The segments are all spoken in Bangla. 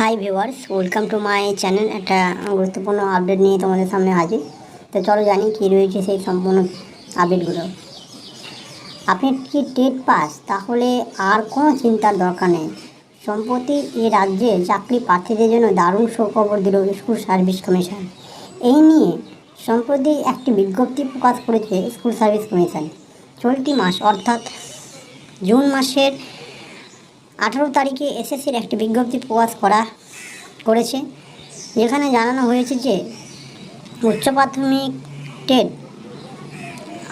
Hi viewers welcome to my channel একটা গুরুত্বপূর্ণ আপডেট নিয়ে তোমাদের সামনে হাজির। তো চলো জানি কী রয়েছে সেই সম্পূর্ণ আপডেটগুলো আপনি কি টেট পাস? তাহলে আর কোনো চিন্তার দরকার নেই। সম্প্রতি এই রাজ্যে চাকরি প্রার্থীদের জন্য দারুণ সুখবর দিল স্কুল সার্ভিস কমিশন। এই নিয়ে সম্প্রতি একটি বিজ্ঞপ্তি প্রকাশ করেছে স্কুল সার্ভিস কমিশন। চলতি মাস, অর্থাৎ জুন মাসের আঠারো তারিখে এসএসসির একটি বিজ্ঞপ্তি প্রকাশ করা করেছে, যেখানে জানানো হয়েছে যে উচ্চ প্রাথমিক টেট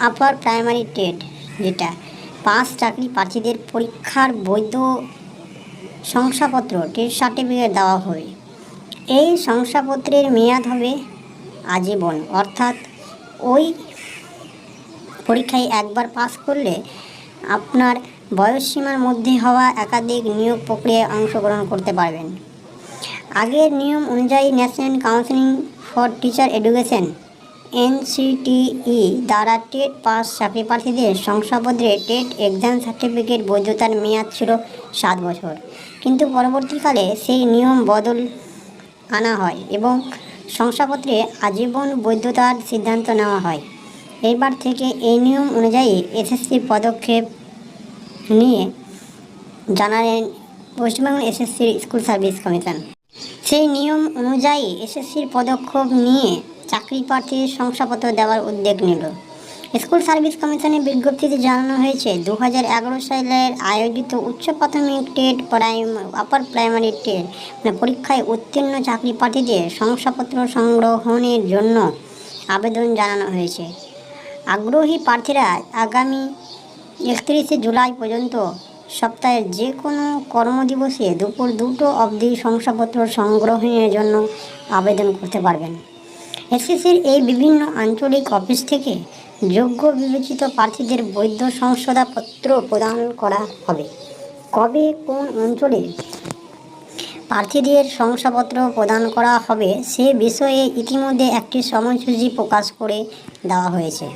আপার প্রাইমারি টেট, যেটা পাস চাকরি প্রার্থীদের পরীক্ষার বৈধ শংসাপত্র, টেট সার্টিফিকেট দেওয়া হবে। এই শংসাপত্রের মেয়াদ হবে আজীবন, অর্থাৎ ওই পরীক্ষায় একবার পাস করলে আপনার বয়সসীমার মধ্যে হওয়া একাধিক নিয়োগ প্রক্রিয়ায় অংশগ্রহণ করতে পারবেন। আগের নিয়ম অনুযায়ী National Counselling for Teacher Education, NCTE, দ্বারা টেট পাস চাকরি প্রার্থীদের শংসাপত্রে টেট এক্সাম সার্টিফিকেট বৈধতার মেয়াদ ছিল সাত বছর। কিন্তু পরবর্তীকালে সেই নিয়ম বদল আনা হয় এবং শংসাপত্রে আজীবন বৈধতার সিদ্ধান্ত নেওয়া হয়। এবার থেকে এই নিয়ম অনুযায়ী এসএসসি পদক্ষেপ নিয়ে জানালেন পশ্চিমবঙ্গ এসএসসির স্কুল সার্ভিস কমিশন। সেই নিয়ম অনুযায়ী এসএসসির পদক্ষেপ নিয়ে চাকরি প্রার্থীর শংসাপত্র দেওয়ার উদ্যোগ নিল। স্কুল সার্ভিস কমিশনের বিজ্ঞপ্তিতে জানানো হয়েছে দু হাজার এগারো সালের আয়োজিত উচ্চ প্রাথমিক TET prime, upper primary TET মানে পরীক্ষায় উত্তীর্ণ চাকরি প্রার্থীদের শংসাপত্র সংগ্রহণের জন্য আবেদন জানানো হয়েছে। আগ্রহী প্রার্থীরা আগামী একত্রিশে জুলাই পর্যন্ত সপ্তাহের যে কোনো কর্মদিবসে দুপুর দুটো অবধি শংসাপত্র সংগ্রহের জন্য আবেদন করতে পারবেন। এসএসসির এই বিভিন্ন আঞ্চলিক অফিস থেকে যোগ্য বিবেচিত প্রার্থীদের বৈধ সংশোধনপত্র প্রদান করা হবে। কবে কোন অঞ্চলে প্রার্থীদের শংসাপত্র প্রদান করা হবে সে বিষয়ে ইতিমধ্যে একটি সময়সূচি প্রকাশ করে দেওয়া হয়েছে।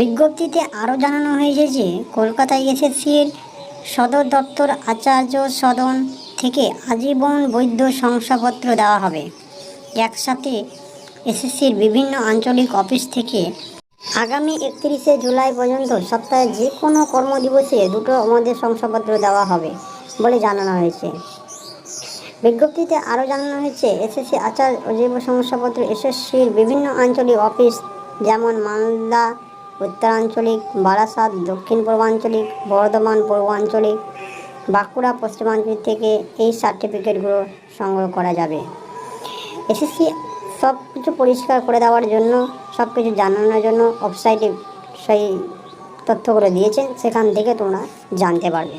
বিজ্ঞপ্তিতে আরও জানানো হয়েছে যে কলকাতায় এসএসসির সদর দপ্তর আচার্য সদন থেকে আজীবন বৈধ শংসাপত্র দেওয়া হবে। একসাথে এসএসসির বিভিন্ন আঞ্চলিক অফিস থেকে আগামী একত্রিশে জুলাই পর্যন্ত সপ্তাহে যে কোনো কর্মদিবসে দুটো আমাদের শংসাপত্র দেওয়া হবে বলে জানানো হয়েছে। বিজ্ঞপ্তিতে আরও জানানো হয়েছে, এসএসসি আচার অজৈব শংসাপত্র, এসএসসির বিভিন্ন আঞ্চলিক অফিস যেমন মালদা উত্তরাঞ্চলিক বারাসাত, দক্ষিণ পূর্বাঞ্চলিক, বর্ধমান পূর্বাঞ্চলিক, বাঁকুড়া পশ্চিমাঞ্চল থেকে এই সার্টিফিকেটগুলো সংগ্রহ করা যাবে। এসএসসি সব কিছু পরিষ্কার করে দেওয়ার জন্য সব কিছু জানানোর জন্য ওয়েবসাইটে সেই তথ্যগুলো দিয়েছে, সেখান থেকে তোমরা জানতে পারবে।